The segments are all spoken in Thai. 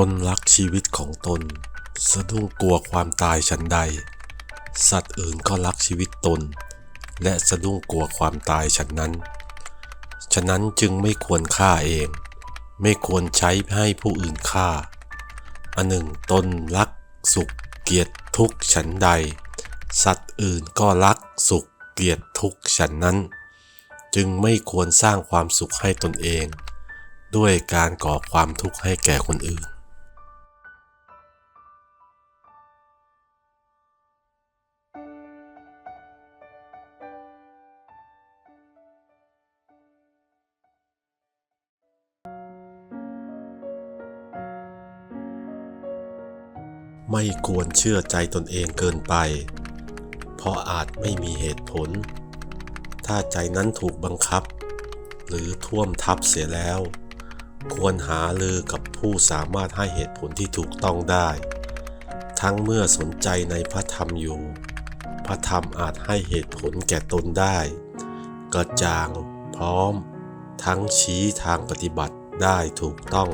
ตนรักชีวิตของตน สะดุ้งกลัวความตายฉันใด สัตว์อื่นก็รักชีวิตตน และสะดุ้งกลัวความตายฉันนั้น ฉะนั้นจึงไม่ควรฆ่าเอง ไม่ควรใช้ให้ผู้อื่นฆ่า อันหนึ่งตนรักสุขเกียดทุกข์ฉันใด สัตว์อื่นก็รักสุขเกียดทุกข์ฉันนั้น จึงไม่ควรสร้างความสุขให้ตนเอง ด้วยการก่อความทุกข์ให้แก่คนอื่น ไม่ควรเชื่อใจตนเองเกินไป เพราะอาจไม่มีเหตุผล ถ้าใจนั้นถูกบังคับ หรือท่วมทับเสียแล้ว ควรหาลือกับผู้สามารถให้เหตุผลที่ถูกต้องได้ ทั้งเมื่อสนใจในพระธรรมอยู่ พระธรรมอาจให้เหตุผลแก่ตนได้ กระจ่างพร้อม ทั้งชี้ทางปฏิบัติได้ถูกต้อง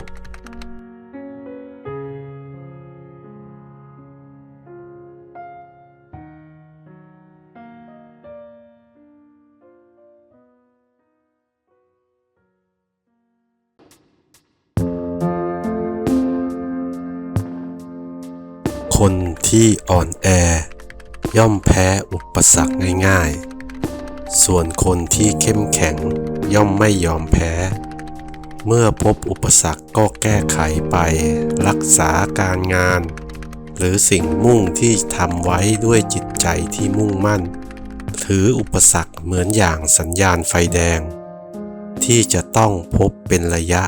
คนที่อ่อนแอ ย่อมแพ้อุปสรรคง่ายๆ ส่วนคนที่เข้มแข็งย่อมไม่ยอมแพ้ เมื่อพบอุปสรรคก็แก้ไขไป รักษาการงาน หรือสิ่งมุ่งที่ทำไว้ด้วยจิตใจที่มุ่งมั่น ถืออุปสรรคเหมือนอย่างสัญญาณไฟแดง ที่จะต้องพบเป็นระยะ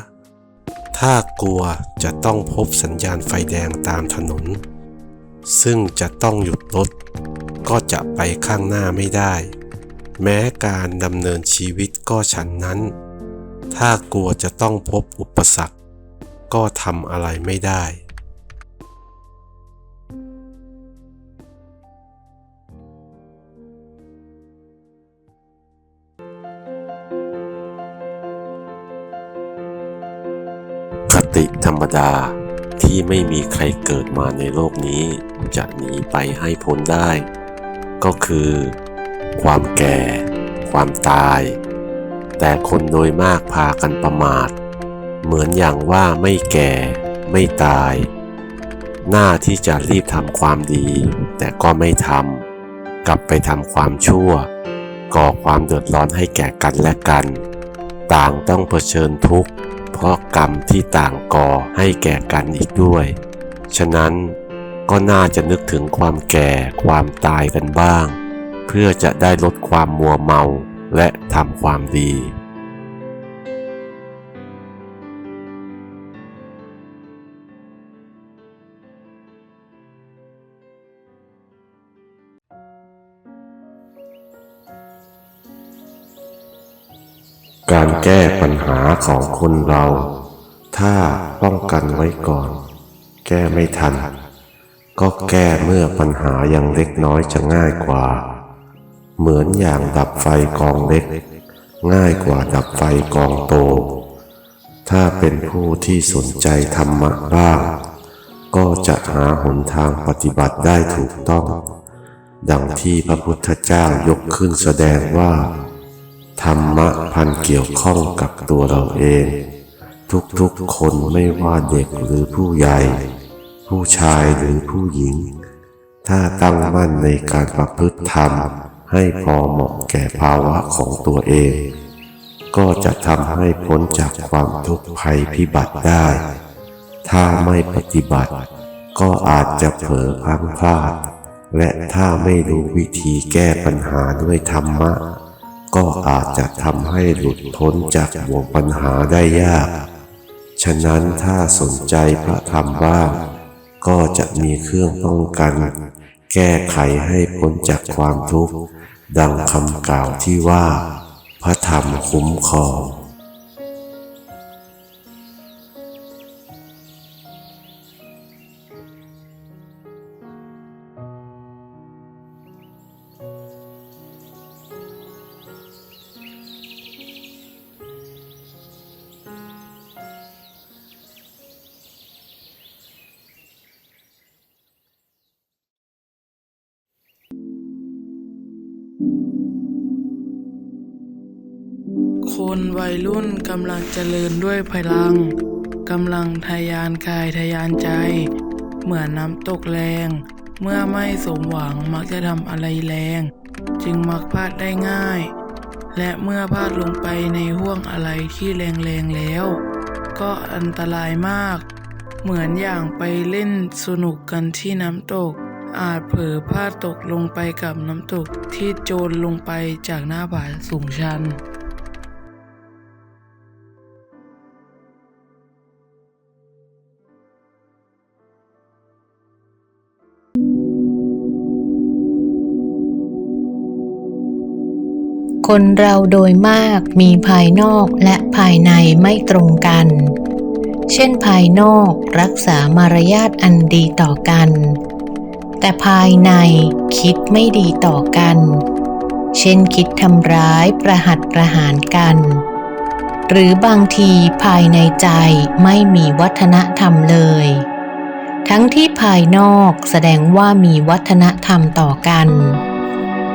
ถ้ากลัวจะต้องพบสัญญาณไฟแดงตามถนน ซึ่งจะต้องหยุดรถ ก็จะไปข้างหน้าไม่ได้ แม้การดำเนินชีวิตก็ฉันนั้น ถ้ากลัวจะต้องพบอุปสรรค ก็ทำอะไรไม่ได้ คติธรรมดา ที่ไม่มีใครเกิดมาในโลกนี้ จะหนีไปให้พ้นได้ ก็คือ ความแก่ ความตาย แต่คนโดยมากพากันประมาท เหมือนอย่างว่าไม่แก่ ไม่ตาย หน้าที่จะรีบทำความดี แต่ก็ไม่ทำกลับไปทำความชั่ว ก่อความเดือดร้อนให้แก่กันและกัน ต่างต้องเผชิญทุกข์ เพราะกรรมที่ต่างก่อให้แก่กันอีกด้วย ฉะนั้นก็น่าจะนึกถึงความแก่ความตายกันบ้าง เพื่อจะได้ลดความมัวเมาและทำความดี การแก้ปัญหาของคนเรา ถ้าป้องกันไว้ก่อน แก้ไม่ทัน ก็แก้เมื่อปัญหายังเล็กน้อยจะง่ายกว่า เหมือนอย่างดับไฟกองเล็ก ง่ายกว่าดับไฟกองโต ถ้าเป็นผู้ที่สนใจธรรมะบ้างก็จะหาหนทางปฏิบัติได้ถูกต้อง ดังที่พระพุทธเจ้ายกขึ้นแสดงว่า ธรรมะพันเกี่ยวข้องกับตัวเราเอง ทุกๆคนไม่ว่าเด็กหรือผู้ใหญ่ ผู้ชายหรือผู้หญิง ถ้าตั้งมั่นในการประพฤติธรรม ให้พอเหมาะแก่ภาวะของตัวเอง ก็จะทำให้พ้นจากความทุกข์ภัยพิบัติได้ ถ้าไม่ปฏิบัติ ก็อาจจะเผลอพลังพลาด และถ้าไม่รู้วิธีแก้ปัญหาด้วยธรรมะ ก็อาจจะทำให้หลุดพ้นจากบ่วงปัญหาได้ยาก ฉะนั้นถ้าสนใจพระธรรมบ้างก็จะมีเครื่องป้องกัน แก้ไขให้พ้นจากความทุกข์ ดังคำกล่าวที่ว่า พระธรรมคุ้มครอง คนวัยรุ่นกำลังเจริญด้วยพลัง กำลังทยานกายทยานใจ เหมือนน้ำตกแรง เมื่อไม่สมหวังมักจะทำอะไรแรง จึงมักพลาดได้ง่าย และเมื่อพลาดลงไปในห่วงอะไรที่แรงๆแล้ว ก็อันตรายมาก เหมือนอย่างไปเล่นสนุกกันที่น้ำตก อาจเผลอพลาดตกลงไปกับน้ำตกที่โจรลงไปจากหน้าผาสูงชันคนเราโดยมากมีภายนอกและภายในไม่ตรงกัน เช่นภายนอกรักษามารยาทอันดีต่อกัน แต่ภายในคิดไม่ดีต่อกัน เช่นคิดทำร้ายประหัตประหารกัน หรือบางทีภายในใจไม่มีวัฒนธรรมเลย ทั้งที่ภายนอกแสดงว่ามีวัฒนธรรมต่อกัน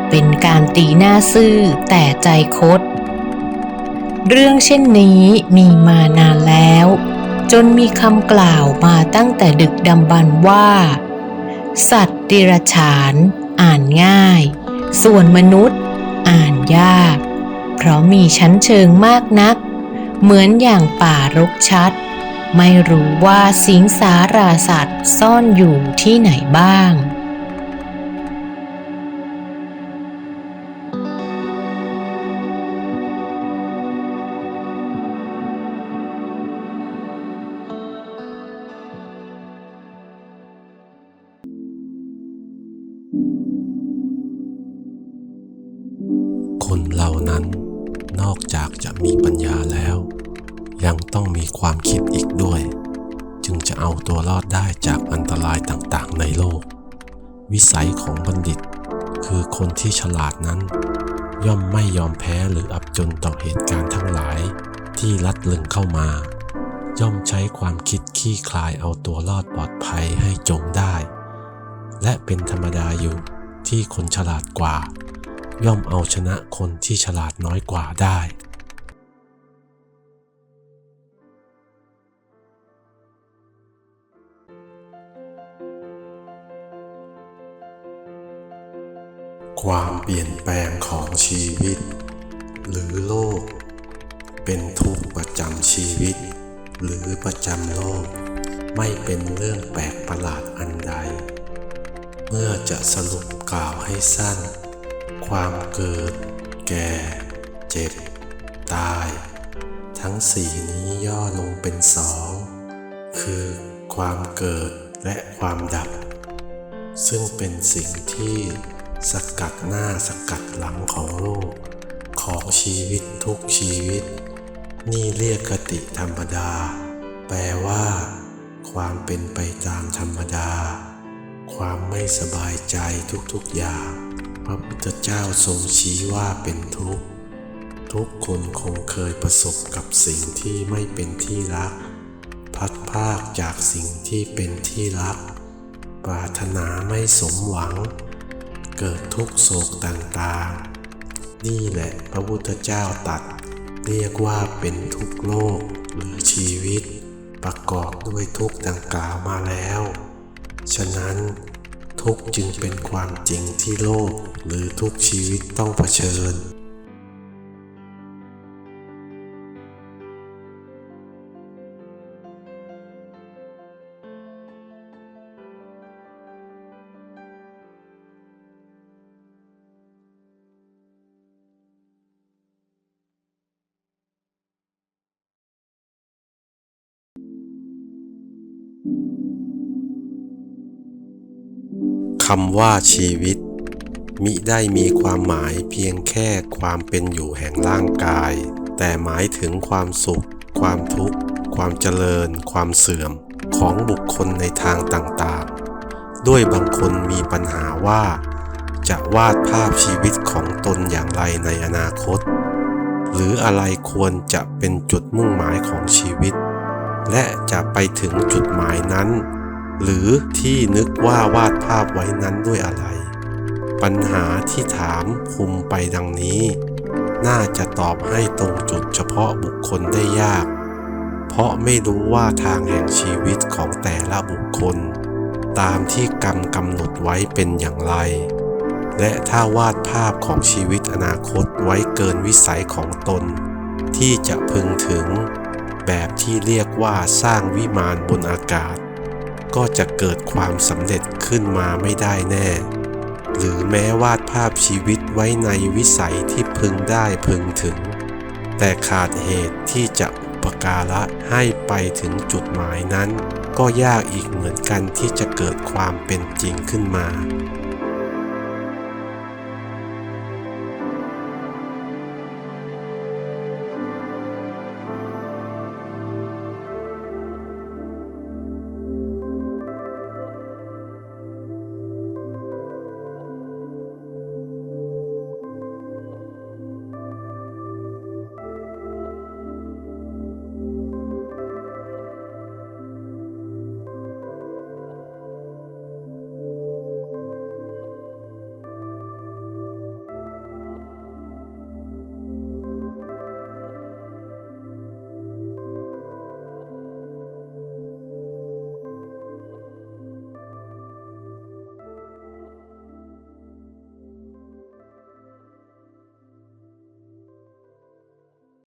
เป็นการตีหน้าซื่อแต่ใจคดเรื่องเช่นนี้มีมานานแล้ว จนมีคำกล่าวมาตั้งแต่ดึกดำบรรว่า สัตว์ดิรฉานอ่านง่าย ส่วนมนุษย์ อ่านยาก เพราะมีชั้นเชิงมากนัก เหมือนอย่างป่ารกชัด ไม่รู้ว่าสิงสาราสัตว์ซ่อนอยู่ที่ไหนบ้าง นอกจากจะมีปัญญาแล้ว ยังต้องมีความคิดอีกด้วย จึงจะเอาตัวรอดได้จากอันตรายต่างๆ ในโลก วิสัยของบัณฑิต คือคนที่ฉลาดนั้น ย่อมไม่ยอมแพ้หรืออับจนต่อเหตุการณ์ทั้งหลายที่ลัดลึงเข้ามา ย่อมใช้ความคิดขี้คลายเอาตัวรอดปลอดภัยให้จงได้ และเป็นธรรมดาอยู่ที่คนฉลาดกว่า ย่อมเอาชนะคนที่ฉลาดน้อยกว่าได้ความเปลี่ยนแปลงของชีวิต หรือโลก เป็นทุกประจำชีวิต หรือประจำโลก ไม่เป็นเรื่องแปลกประหลาดอันใด เมื่อจะสรุปกล่าวให้สั้น ความเกิด แก่ เจ็บ ตาย ทั้งสี่นี้ย่อลงเป็นสองคือความเกิดและความดับ ซึ่งเป็นสิ่งที่สกัดหน้าสกัดหลังของโลก ของชีวิตทุกชีวิต นี่เรียกกติธรรมดา แปลว่า ความเป็นไปตามธรรมดา ความไม่สบายใจทุกๆอย่าง ระพุทธเจ้าทรงชี้ว่าเป็นทุกข์ ทุกคนคงเคยประสบกับสิ่งที่ไม่เป็นที่รัก พัดพากจากสิ่งที่เป็นที่รัก ปรารถนาไม่สมหวัง เกิดทุกโศกต่างๆ นี่แหละพระพุทธเจ้าตัด เรียกว่าเป็นทุกข์โลกหรือชีวิต ประกอบด้วยทุกข์ดังกล่าวมาแล้ว ฉะนั้น ทุกจึงเป็นความจริงที่โลกหรือทุกชีวิตต้องเผชิญ คำว่าชีวิต มิได้มีความหมายเพียงแค่ความเป็นอยู่แห่งร่างกาย แต่หมายถึงความสุข ความทุกข์ ความเจริญ ความเสื่อมของบุคคลในทางต่างๆ ด้วยบางคนมีปัญหาว่า จะวาดภาพชีวิตของตนอย่างไรในอนาคต หรืออะไรควรจะเป็นจุดมุ่งหมายของชีวิต และจะไปถึงจุดหมายนั้น หรือที่นึกว่าวาดภาพไว้นั้นด้วยอะไร ปัญหาที่ถามคุมไปดังนี้ น่าจะตอบให้ตรงจุดเฉพาะบุคคลได้ยาก เพราะไม่รู้ว่าทางแห่งชีวิตของแต่ละบุคคล ตามที่กรรมกำหนดไว้เป็นอย่างไร และถ้าวาดภาพของชีวิตอนาคตไว้เกินวิสัยของตน ที่จะพึงถึง แบบที่เรียกว่าสร้างวิมานบนอากาศ ก็จะเกิดความสำเร็จขึ้นมาไม่ได้แน่ หรือแม้วาดภาพชีวิตไว้ในวิสัยที่พึงได้พึงถึง แต่ขาดเหตุที่จะอุปการะให้ไปถึงจุดหมายนั้น ก็ยากอีกเหมือนกันที่จะเกิดความเป็นจริงขึ้นมา